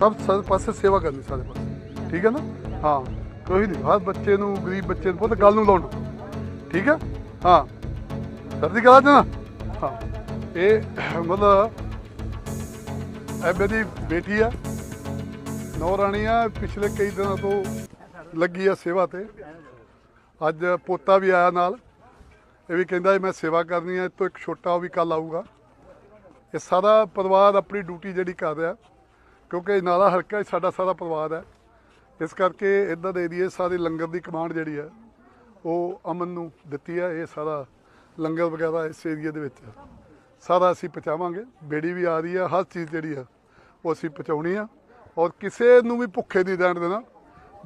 ਸਭ ਸਾਰੇ ਪਾਸੇ ਸੇਵਾ ਕਰਨੀ ਸਾਰੇ ਪਾਸੇ। ਠੀਕ ਹੈ ਨਾ? ਹਾਂ, ਕੋਈ ਨਹੀਂ, ਹਰ ਬੱਚੇ ਨੂੰ, ਗਰੀਬ ਬੱਚੇ ਨੂੰ ਬਹੁਤ ਗੱਲ ਨੂੰ ਲਾਉਣਾ ਠੀਕ ਹੈ? ਹਾਂ। ਸਰਦੀ ਕਰਾ ਦੇਣਾ? ਹਾਂ। ਇਹ, ਮਤਲਬ, ਇਹ ਮੇਰੀ ਬੇਟੀ ਆ। ਨੌ ਰਾਣੀ ਆ, ਪਿਛਲੇ ਕਈ ਦਿਨਾਂ ਤੋਂ ਲੱਗੀ ਆ ਸੇਵਾ ਤੇ। ਅੱਜ ਪੋਤਾ ਵੀ ਆਇਆ ਨਾਲ। ਇਹ ਵੀ ਕਹਿੰਦਾ ਮੈਂ ਸੇਵਾ ਕਰਨੀ ਆ, ਇਹ ਤੋਂ ਇੱਕ ਛੋਟਾ ਉਹ ਵੀ ਕੱਲ ਆਊਗਾ। ਇਹ ਸਾਰਾ ਪਰਿਵਾਰ ਆਪਣੀ ਡਿਊਟੀ ਜਿਹੜੀ ਕਰ ਰਿਹਾ। ਕਿਉਂਕਿ ਨਾਲਾ ਹਲਕਾ ਸਾਡਾ ਸਾਰਾ ਪਰਿਵਾਰ ਹੈ। ਇਸ ਕਰਕੇ ਇੱਧਰ ਦੇ ਏਰੀਏ ਸਾਰੇ ਲੰਗਰ ਦੀ ਕਮਾਂਡ ਜਿਹੜੀ ਹੈ, ਉਹ ਅਮਨ ਨੂੰ ਦਿੱਤੀ ਹੈ, ਇਹ ਸਾਰਾ ਲੰਗਰ ਵਗੈਰਾ ਇਸ ਏਰੀਏ ਦੇ ਵਿੱਚ। ਸਾਰਾ ਅਸੀਂ ਪਹੁੰਚਾਵਾਂਗੇ। ਬੇੜੀ ਵੀ ਆ ਰਹੀ ਹੈ, ਹਰ ਚੀਜ਼ ਜਿਹੜੀ ਆ ਉਹ ਅਸੀਂ ਪਹੁੰਚਾਉਣੀ ਆ। ਔਰ ਕਿਸੇ ਨੂੰ ਵੀ ਭੁੱਖੇ ਨਹੀਂ ਰਹਿਣ ਦੇਣਾ।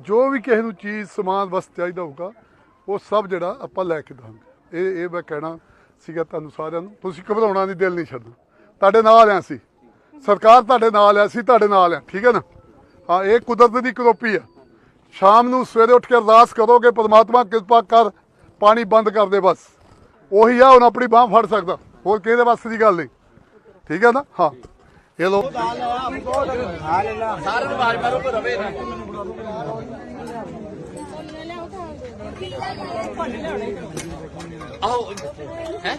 ਜੋ ਵੀ ਕਿਸੇ ਨੂੰ ਚੀਜ਼, ਸਮਾਨ, ਵਸਤ ਚਾਹੀਦਾ ਹੋਊਗਾ, ਉਹ ਸਭ ਜਿਹੜਾ ਆਪਾਂ ਲੈ ਕੇ ਦਵਾਂਗੇ। ਇਹ ਇਹ ਮੈਂ ਕਹਿਣਾ ਸੀਗਾ ਤੁਹਾਨੂੰ ਸਾਰਿਆਂ ਨੂੰ। ਤੁਸੀਂ ਘਬਰਾਉਣਾ ਨਹੀਂ, ਦਿਲ ਨਹੀਂ ਛੱਡਣਾ। ਤੁਹਾਡੇ ਨਾਲ ਆ ਸੀ ਸਰਕਾਰ ਤੁਹਾਡੇ ਨਾਲ ਹੈ, ਅਸੀਂ ਤੁਹਾਡੇ ਨਾਲ ਹੈ, ਠੀਕ ਹੈ ਨਾ? ਹਾਂ, ਇਹ ਕੁਦਰਤ ਦੀ ਕਰੋਪੀ ਆ ਸ਼ਾਮ ਨੂੰ ਸਵੇਰੇ ਉੱਠ ਕੇ ਅਰਦਾਸ ਕਰੋਗੇ, ਪਰਮਾਤਮਾ ਕਿਰਪਾ ਕਰ, ਪਾਣੀ ਬੰਦ ਕਰ ਦੇ ਬਸ। ਉਹੀ ਆ, ਹੁਣ ਆਪਣੀ ਬਾਹ ਫੜ ਸਕਦਾ। ਹੋਰ ਕਿਹਦੇ ਵਾਸਤੇ ਦੀ ਗੱਲ ਨਹੀਂ। ਠੀਕ ਹੈ ਨਾ? ਹਾਂ। ਇਹ ਲੋ ਸਾਰਿਆਂ ਨੂੰ ਆਵਾਜ਼ ਮਾਰੋ ਕੋਈ ਰਵੇ ਨਾ ਆਓ ਹੈ?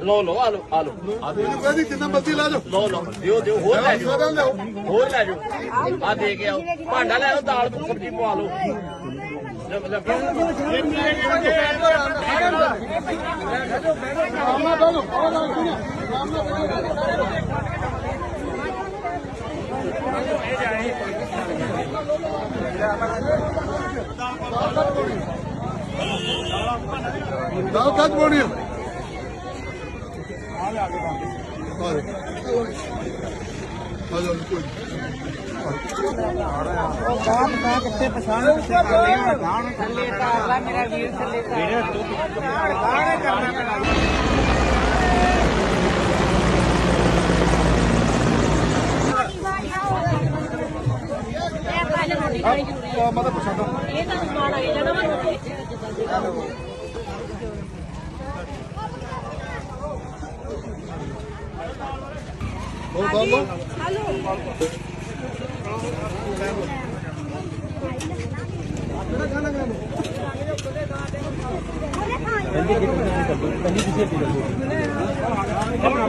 ਲੋ ਲੋ ਆ ਲੋ ਆ ਲੋ ਆ ਲਓ। ਮੈਨੂੰ ਕਹਿੰਦੀ ਜਿੰਨਾ ਮਰਜ਼ੀ ਲਾ ਜਾਓ। ਲੋ ਲੋ ਦਿਓ ਦਿਓ ਹੋਰ ਲੈ ਜਾਓ। ਹੋਰ ਲੈ ਜਾਓ। ਆ ਦੇ ਕੇ ਆਓ। ਭਾਂਡਾ ਲੈ ਆਓ ਦਾਲ ਸਬਜ਼ੀ ਪਵਾ ਲਓ। ਆਮਨਾ ਬਾਲੋ ਆਹ ਗੱਲ ਸੁਣੋ ਆਮਨਾ ਬਾਲੋ ਦਾਲ ਕੱਟ ਬੋਣੀ ਆ ਆ ਜਾ ਆ ਜਾ ਕੋਈ ਬਾਪ ਕਾ ਕਿੱਥੇ ਪਛਾਣ ਕਿੱਥੇ ਕਰ ਲਈ ਹੁਣ ਗਾਣ ਥੱਲੇ ਤਾਰਲਾ ਮੇਰਾ ਵੀਰ ਥੱਲੇ ਤਾਰ ਗਾਣੇ